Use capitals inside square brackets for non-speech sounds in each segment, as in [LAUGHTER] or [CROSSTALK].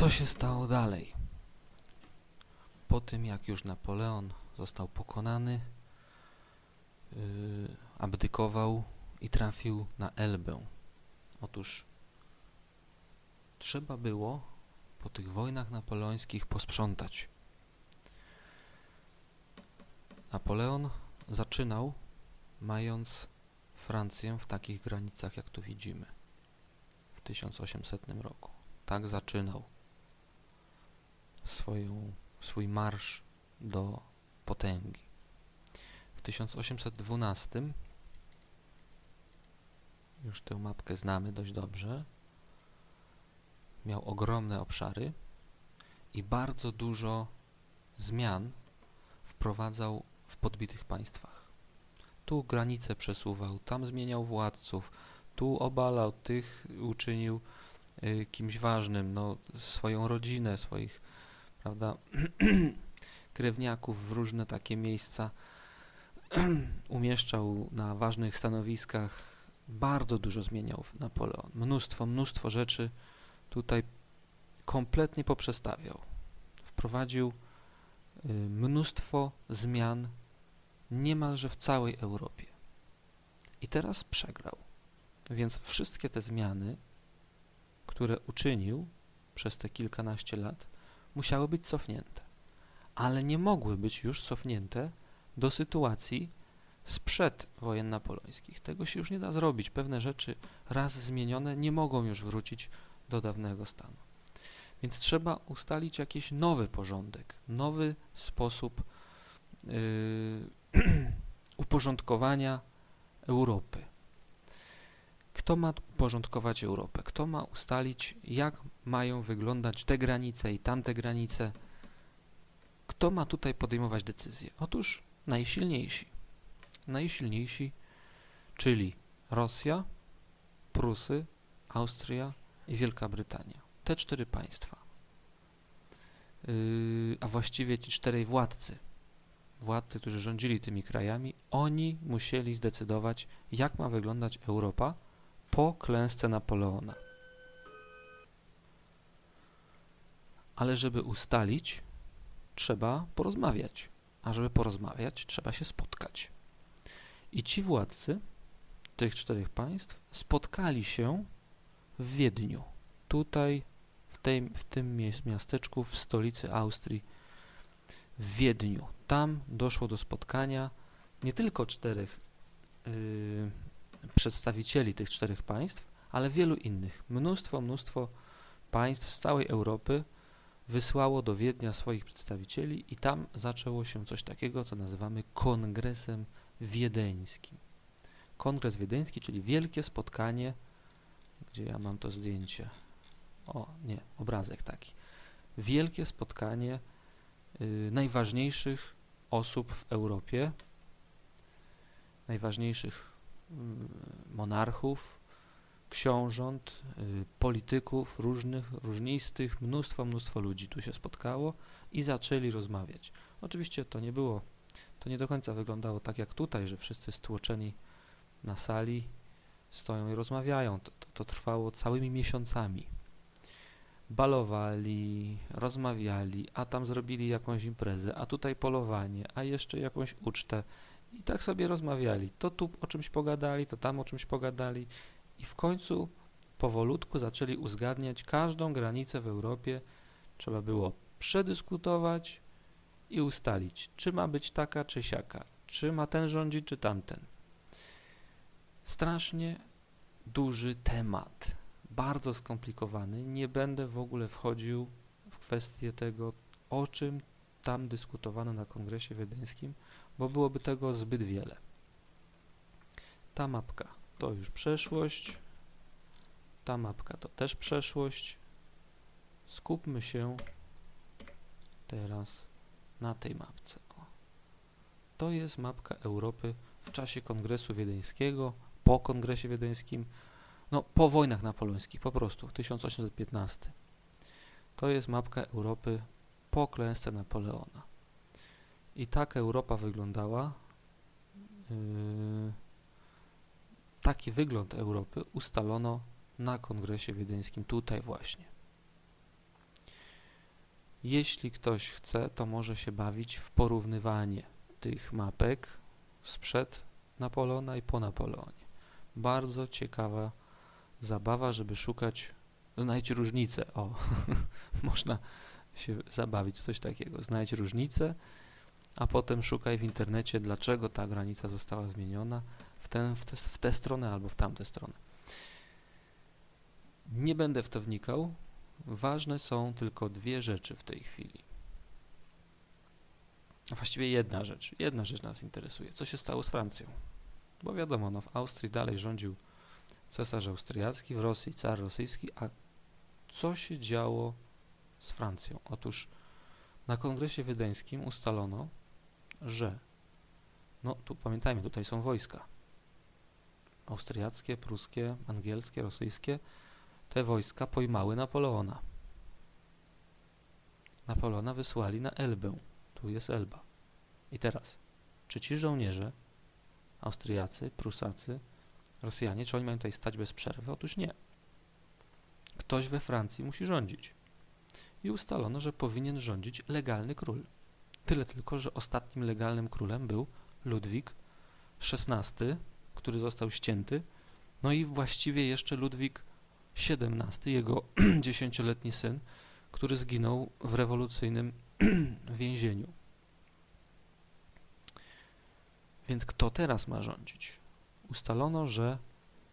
Co się stało dalej? Po tym, jak już Napoleon został pokonany, yy, abdykował i trafił na Elbę. Otóż trzeba było po tych wojnach napoleońskich posprzątać. Napoleon zaczynał mając Francję w takich granicach, jak tu widzimy, w 1800 roku. Tak zaczynał swoją, swój marsz do potęgi. W 1812 już tę mapkę znamy dość dobrze. Miał ogromne obszary i bardzo dużo zmian wprowadzał w podbitych państwach. Tu granice przesuwał, tam zmieniał władców, tu obalał, tych uczynił y, kimś ważnym, no, swoją rodzinę, swoich, prawda, [CLEARS THROAT] krewniaków w różne takie miejsca [CLEARS THROAT] umieszczał na ważnych stanowiskach. Bardzo dużo zmieniał Napoleon. Mnóstwo, mnóstwo rzeczy tutaj kompletnie poprzestawiał. Wprowadził y, mnóstwo zmian niemalże w całej Europie. I teraz przegrał. Więc wszystkie te zmiany, które uczynił przez te kilkanaście lat, musiały być cofnięte. Ale nie mogły być już cofnięte do sytuacji sprzed wojen napoleońskich. Tego się już nie da zrobić. Pewne rzeczy raz zmienione nie mogą już wrócić do dawnego stanu. Więc trzeba ustalić jakiś nowy porządek, nowy sposób yy, [CLEARS THROAT] uporządkowania Europy. Kto ma uporządkować Europę? Kto ma ustalić, jak mają wyglądać te granice i tamte granice? Kto ma tutaj podejmować decyzje? Otóż najsilniejsi. Najsilniejsi, czyli Rosja, Prusy, Austria i Wielka Brytania. Te cztery państwa. Yy, a właściwie ci czterej władcy, władcy, którzy rządzili tymi krajami, oni musieli zdecydować, jak ma wyglądać Europa po klęsce Napoleona. Ale żeby ustalić, trzeba porozmawiać. A żeby porozmawiać, trzeba się spotkać. I ci władcy tych czterech państw spotkali się w Wiedniu. Tutaj, w, tej, w tym miasteczku, w stolicy Austrii, w Wiedniu. Tam doszło do spotkania nie tylko czterech yy, przedstawicieli tych czterech państw, ale wielu innych. Mnóstwo, mnóstwo państw z całej Europy wysłało do Wiednia swoich przedstawicieli i tam zaczęło się coś takiego, co nazywamy Kongresem Wiedeńskim. Kongres Wiedeński, czyli wielkie spotkanie, gdzie ja mam to zdjęcie. O, nie, obrazek taki. Wielkie spotkanie y, najważniejszych osób w Europie, najważniejszych monarchów, książąt, y, polityków różnych, różnistych, mnóstwo, mnóstwo ludzi tu się spotkało i zaczęli rozmawiać. Oczywiście to nie było, to nie do końca wyglądało tak jak tutaj, że wszyscy stłoczeni na sali stoją i rozmawiają. To, to, to trwało całymi miesiącami. Balowali, rozmawiali, a tam zrobili jakąś imprezę, a tutaj polowanie, a jeszcze jakąś ucztę. I tak sobie rozmawiali. To tu o czymś pogadali, to tam o czymś pogadali. I w końcu powolutku zaczęli uzgadniać każdą granicę w Europie. Trzeba było przedyskutować i ustalić, czy ma być taka, czy siaka, czy ma ten rządzić, czy tamten. Strasznie duży temat, bardzo skomplikowany. Nie będę w ogóle wchodził w kwestię tego, o czym tam dyskutowano na kongresie wiedeńskim, bo byłoby tego zbyt wiele. Ta mapka to już przeszłość, ta mapka to też przeszłość. Skupmy się teraz na tej mapce. O. To jest mapka Europy w czasie Kongresu Wiedeńskiego, po Kongresie Wiedeńskim, no po wojnach napoleońskich, po prostu, 1815. To jest mapka Europy po klęsce Napoleona. I tak Europa wyglądała. Yy, taki wygląd Europy ustalono na Kongresie Wiedeńskim tutaj właśnie. Jeśli ktoś chce, to może się bawić w porównywanie tych mapek sprzed Napoleona i po Napoleonie. Bardzo ciekawa zabawa, żeby szukać, znajdź różnicę. O, [LAUGHS] można się zabawić coś takiego. Znajdź różnicę, a potem szukaj w internecie, dlaczego ta granica została zmieniona w tę, w, te, w tę stronę albo w tamtę stronę. Nie będę w to wnikał. Ważne są tylko dwie rzeczy w tej chwili. A Właściwie jedna rzecz. Jedna rzecz nas interesuje. Co się stało z Francją? Bo wiadomo, no w Austrii dalej rządził cesarz austriacki, w Rosji car rosyjski, a co się działo z Francją? Otóż na kongresie wiedeńskim ustalono, że no tu pamiętajmy, tutaj są wojska austriackie, pruskie, angielskie, rosyjskie. Te wojska pojmały Napoleona. Napoleona wysłali na Elbę. Tu jest Elba. I teraz, czy ci żołnierze, Austriacy, Prusacy, Rosjanie, czy oni mają tutaj stać bez przerwy? Otóż nie. Ktoś we Francji musi rządzić. I ustalono, że powinien rządzić legalny król. Tyle tylko, że ostatnim legalnym królem był Ludwik XVI, który został ścięty, no i właściwie jeszcze Ludwik XVII, jego [CLEARS THROAT] dziesięcioletni syn, który zginął w rewolucyjnym [CLEARS THROAT] więzieniu. Więc kto teraz ma rządzić? Ustalono, że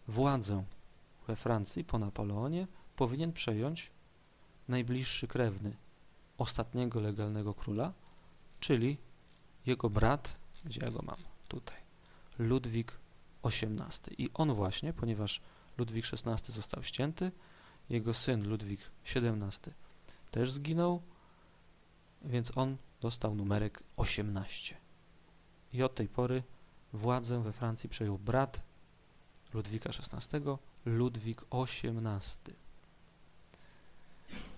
władzę we Francji po Napoleonie powinien przejąć najbliższy krewny ostatniego legalnego króla, czyli jego brat, gdzie ja go mam? Tutaj. Ludwik XVIII. I on właśnie, ponieważ Ludwik XVI został ścięty, jego syn Ludwik XVII też zginął, więc on dostał numerek 18. I od tej pory władzę we Francji przejął brat Ludwika XVI, Ludwik XVIII.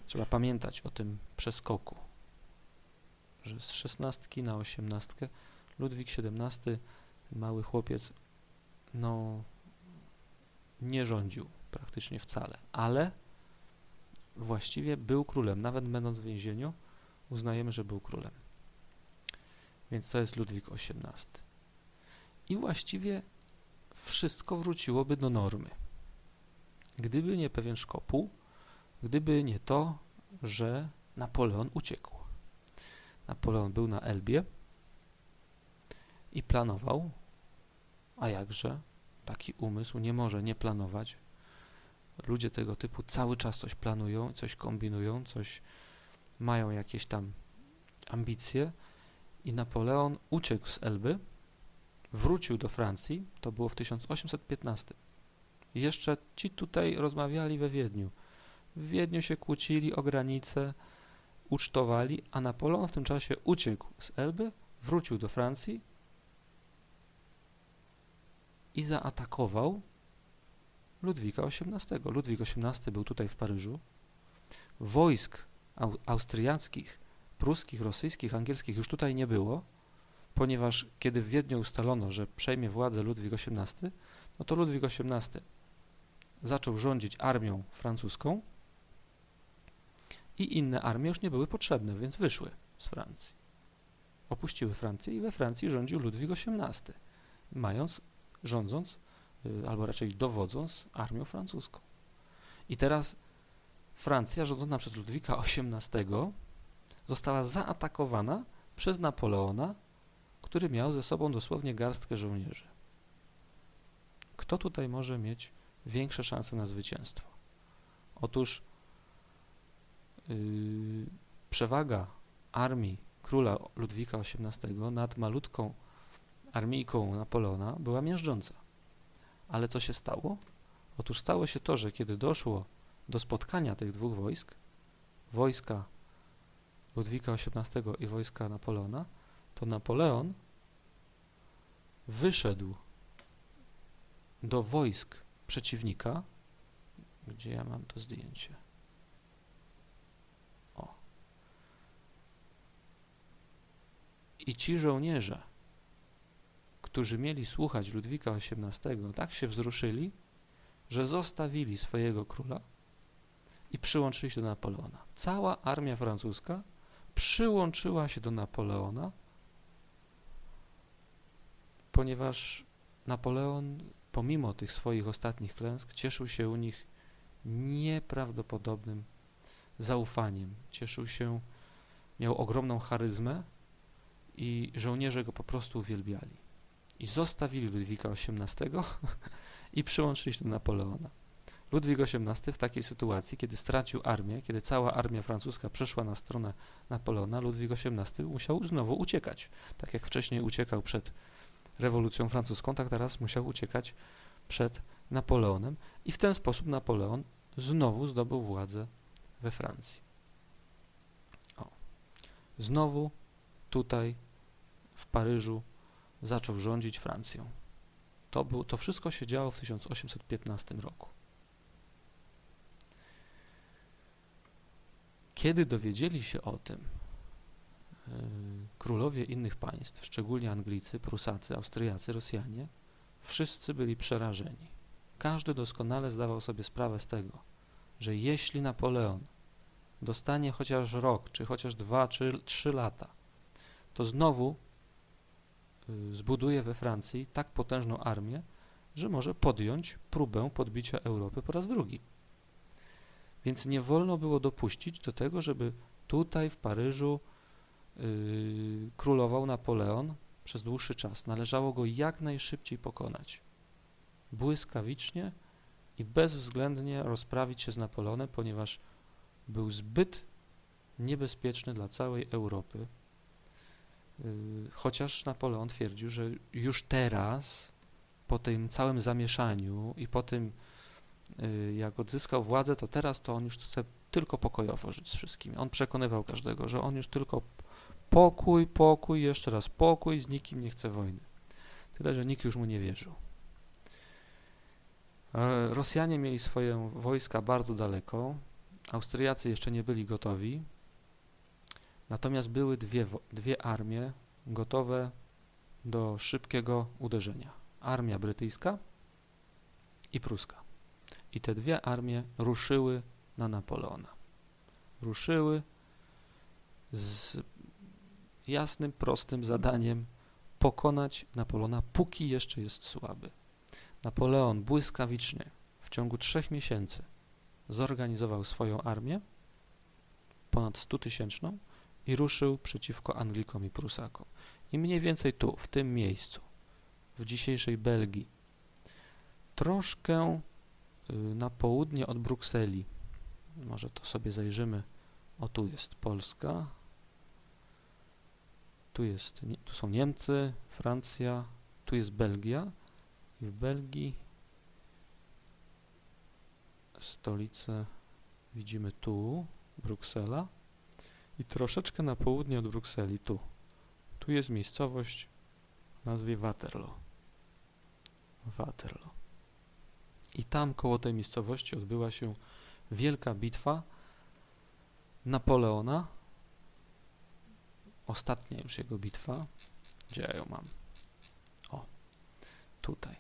Trzeba pamiętać o tym przeskoku, że z szesnastki na osiemnastkę Ludwik XVII, mały chłopiec, no nie rządził praktycznie wcale, ale właściwie był królem, nawet będąc w więzieniu, uznajemy, że był królem. Więc to jest Ludwik XVIII. I właściwie wszystko wróciłoby do normy. Gdyby nie pewien szkopuł, gdyby nie to, że Napoleon uciekł. Napoleon był na Elbie i planował, a jakże taki umysł nie może nie planować. Ludzie tego typu cały czas coś planują, coś kombinują, coś mają jakieś tam ambicje i Napoleon uciekł z Elby, wrócił do Francji, to było w 1815. Jeszcze ci tutaj rozmawiali we Wiedniu. W Wiedniu się kłócili o granice, ucztowali, a Napoleon w tym czasie uciekł z Elby, wrócił do Francji i zaatakował Ludwika XVIII. Ludwik XVIII był tutaj w Paryżu. Wojsk au austriackich, pruskich, rosyjskich, angielskich już tutaj nie było, ponieważ kiedy w Wiedniu ustalono, że przejmie władzę Ludwik XVIII, no to Ludwik XVIII zaczął rządzić armią francuską i inne armie już nie były potrzebne, więc wyszły z Francji. Opuściły Francję i we Francji rządził Ludwik XVIII, mając, rządząc, y, albo raczej dowodząc armią francuską. I teraz Francja, rządzona przez Ludwika XVIII, została zaatakowana przez Napoleona, który miał ze sobą dosłownie garstkę żołnierzy. Kto tutaj może mieć większe szanse na zwycięstwo? Otóż przewaga armii króla Ludwika XVIII nad malutką armijką Napoleona była miażdżąca. Ale co się stało? Otóż stało się to, że kiedy doszło do spotkania tych dwóch wojsk, wojska Ludwika XVIII i wojska Napoleona, to Napoleon wyszedł do wojsk przeciwnika, gdzie ja mam to zdjęcie. I ci żołnierze, którzy mieli słuchać Ludwika XVIII, tak się wzruszyli, że zostawili swojego króla i przyłączyli się do Napoleona. Cała armia francuska przyłączyła się do Napoleona, ponieważ Napoleon, pomimo tych swoich ostatnich klęsk, cieszył się u nich nieprawdopodobnym zaufaniem. Cieszył się, miał ogromną charyzmę i żołnierze go po prostu uwielbiali. I zostawili Ludwika XVIII [LAUGHS] i przyłączyli się do Napoleona. Ludwik XVIII w takiej sytuacji, kiedy stracił armię, kiedy cała armia francuska przeszła na stronę Napoleona, Ludwik XVIII musiał znowu uciekać. Tak jak wcześniej uciekał przed rewolucją francuską, tak teraz musiał uciekać przed Napoleonem i w ten sposób Napoleon znowu zdobył władzę we Francji. O. Znowu tutaj w Paryżu zaczął rządzić Francją. To, był, to wszystko się działo w 1815 roku. Kiedy dowiedzieli się o tym yy, królowie innych państw, szczególnie Anglicy, Prusacy, Austriacy, Rosjanie, wszyscy byli przerażeni. Każdy doskonale zdawał sobie sprawę z tego, że jeśli Napoleon dostanie chociaż rok, czy chociaż dwa, czy trzy lata, to znowu zbuduje we Francji tak potężną armię, że może podjąć próbę podbicia Europy po raz drugi. Więc nie wolno było dopuścić do tego, żeby tutaj w Paryżu yy, królował Napoleon przez dłuższy czas. Należało go jak najszybciej pokonać. Błyskawicznie i bezwzględnie rozprawić się z Napoleonem, ponieważ był zbyt niebezpieczny dla całej Europy. Yy, chociaż Napoleon twierdził, że już teraz, po tym całym zamieszaniu i po tym, yy, jak odzyskał władzę, to teraz to on już chce tylko pokojowo żyć z wszystkimi. On przekonywał każdego, że on już tylko pokój, pokój, jeszcze raz pokój, z nikim nie chce wojny. Tyle, że nikt już mu nie wierzył. E, Rosjanie mieli swoje wojska bardzo daleko, Austriacy jeszcze nie byli gotowi, natomiast były dwie, dwie armie gotowe do szybkiego uderzenia. Armia brytyjska i pruska. I te dwie armie ruszyły na Napoleona. Ruszyły z jasnym, prostym zadaniem pokonać Napoleona, póki jeszcze jest słaby. Napoleon błyskawicznie w ciągu trzech miesięcy zorganizował swoją armię, ponad 100 tysięczną, i ruszył przeciwko Anglikom i Prusakom. I mniej więcej tu, w tym miejscu, w dzisiejszej Belgii, troszkę y, na południe od Brukseli, może to sobie zajrzymy, o tu jest Polska, tu, jest, tu są Niemcy, Francja, tu jest Belgia. I w Belgii stolicę widzimy tu, Bruksela i troszeczkę na południe od Brukseli, tu. Tu jest miejscowość o nazwie Waterloo. Waterloo. I tam koło tej miejscowości odbyła się wielka bitwa Napoleona, ostatnia już jego bitwa. Gdzie ja ją mam? O, tutaj.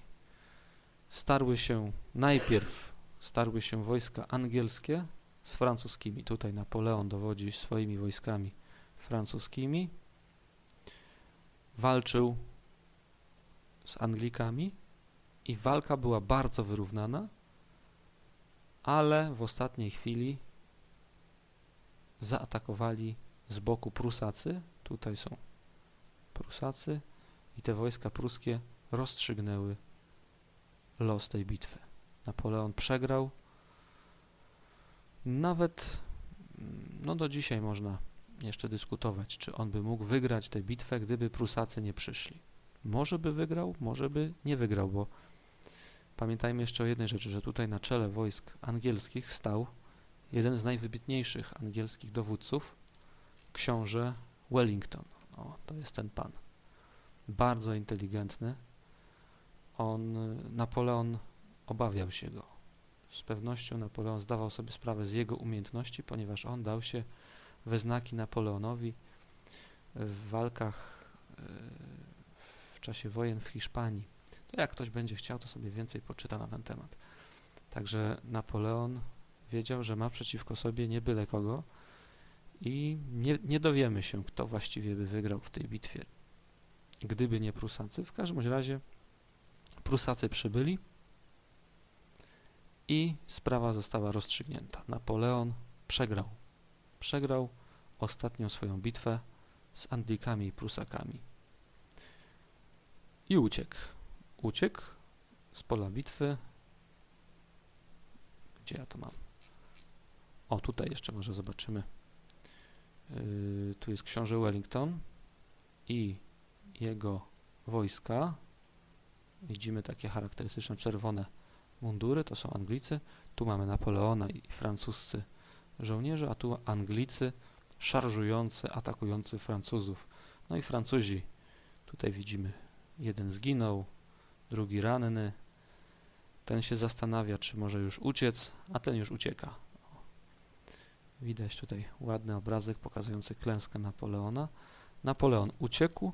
Starły się najpierw starły się wojska angielskie z francuskimi. Tutaj Napoleon dowodzi swoimi wojskami francuskimi. Walczył z Anglikami i walka była bardzo wyrównana, ale w ostatniej chwili zaatakowali z boku Prusacy. Tutaj są Prusacy i te wojska pruskie rozstrzygnęły los tej bitwy. Napoleon przegrał. Nawet no do dzisiaj można jeszcze dyskutować, czy on by mógł wygrać tę bitwę, gdyby Prusacy nie przyszli. Może by wygrał, może by nie wygrał, bo pamiętajmy jeszcze o jednej rzeczy, że tutaj na czele wojsk angielskich stał jeden z najwybitniejszych angielskich dowódców, książę Wellington. O, to jest ten pan. Bardzo inteligentny. On, Napoleon obawiał się go. Z pewnością Napoleon zdawał sobie sprawę z jego umiejętności, ponieważ on dał się we znaki Napoleonowi w walkach e, w czasie wojen w Hiszpanii. To jak ktoś będzie chciał, to sobie więcej poczyta na ten temat. Także Napoleon wiedział, że ma przeciwko sobie nie byle kogo i nie, nie dowiemy się, kto właściwie by wygrał w tej bitwie, gdyby nie Prusacy. W każdym razie Prusacy przybyli i sprawa została rozstrzygnięta. Napoleon przegrał. Przegrał ostatnią swoją bitwę z Anglikami i Prusakami. I uciekł. Uciekł z pola bitwy. Gdzie ja to mam? O, tutaj jeszcze może zobaczymy. Yy, tu jest książę Wellington i jego wojska. Widzimy takie charakterystyczne czerwone mundury, to są Anglicy. Tu mamy Napoleona i francuscy żołnierze, a tu Anglicy szarżujący, atakujący Francuzów. No i Francuzi, tutaj widzimy, jeden zginął, drugi ranny. Ten się zastanawia, czy może już uciec, a ten już ucieka. Widać tutaj ładny obrazek pokazujący klęskę Napoleona. Napoleon uciekł.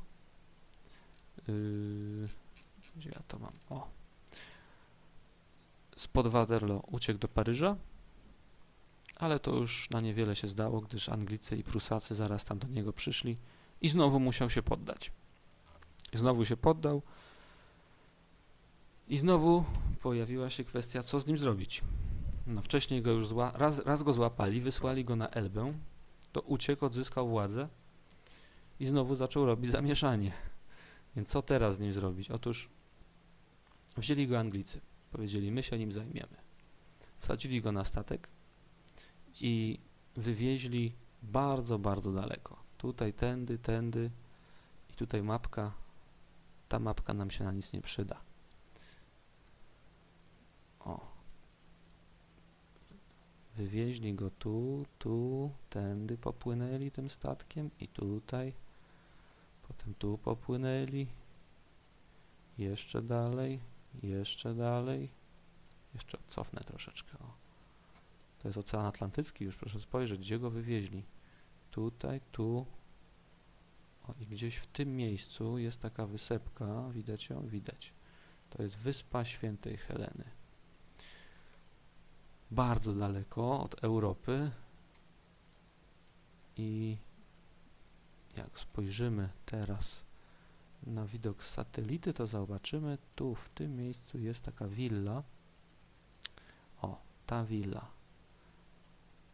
Yy, gdzie ja to mam? O. Spod Waterloo uciekł do Paryża, ale to już na niewiele się zdało, gdyż Anglicy i Prusacy zaraz tam do niego przyszli i znowu musiał się poddać. Znowu się poddał i znowu pojawiła się kwestia, co z nim zrobić. No, wcześniej go już zła, raz, raz go złapali, wysłali go na Elbę, to uciekł, odzyskał władzę i znowu zaczął robić zamieszanie. Więc co teraz z nim zrobić? Otóż wzięli go Anglicy. Powiedzieli, my się nim zajmiemy. Wsadzili go na statek i wywieźli bardzo, bardzo daleko. Tutaj, tędy, tędy i tutaj mapka. Ta mapka nam się na nic nie przyda. O. Wywieźli go tu, tu, tędy popłynęli tym statkiem i tutaj. Potem tu popłynęli. Jeszcze dalej, jeszcze dalej. Jeszcze cofnę troszeczkę. O. To jest Ocean Atlantycki już, proszę spojrzeć, gdzie go wywieźli. Tutaj, tu. O, i gdzieś w tym miejscu jest taka wysepka, widać ją? Widać. To jest Wyspa Świętej Heleny. Bardzo daleko od Europy. I jak spojrzymy teraz na widok z satelity, to zobaczymy, tu w tym miejscu jest taka willa. O, ta willa.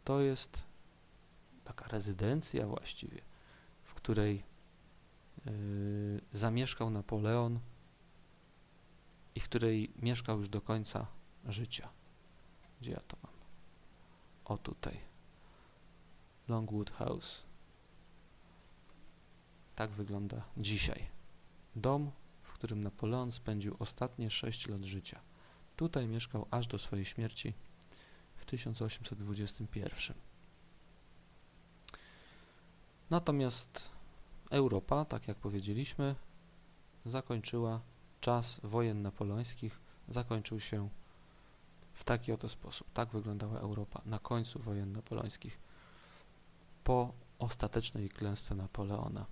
To jest taka rezydencja właściwie, w której yy, zamieszkał Napoleon i w której mieszkał już do końca życia. Gdzie ja to mam? O tutaj. Longwood House. Tak wygląda dzisiaj. Dom, w którym Napoleon spędził ostatnie 6 lat życia. Tutaj mieszkał aż do swojej śmierci w 1821. Natomiast Europa, tak jak powiedzieliśmy, zakończyła czas wojen napoleońskich, zakończył się w taki oto sposób. Tak wyglądała Europa na końcu wojen napoleońskich, po ostatecznej klęsce Napoleona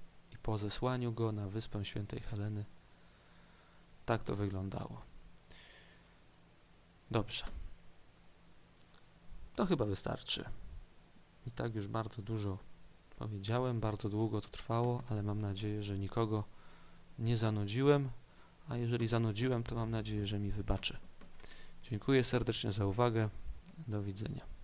po zesłaniu go na wyspę Świętej Heleny. Tak to wyglądało. Dobrze. To chyba wystarczy. I tak już bardzo dużo powiedziałem, bardzo długo to trwało, ale mam nadzieję, że nikogo nie zanudziłem, a jeżeli zanudziłem, to mam nadzieję, że mi wybaczy. Dziękuję serdecznie za uwagę. Do widzenia.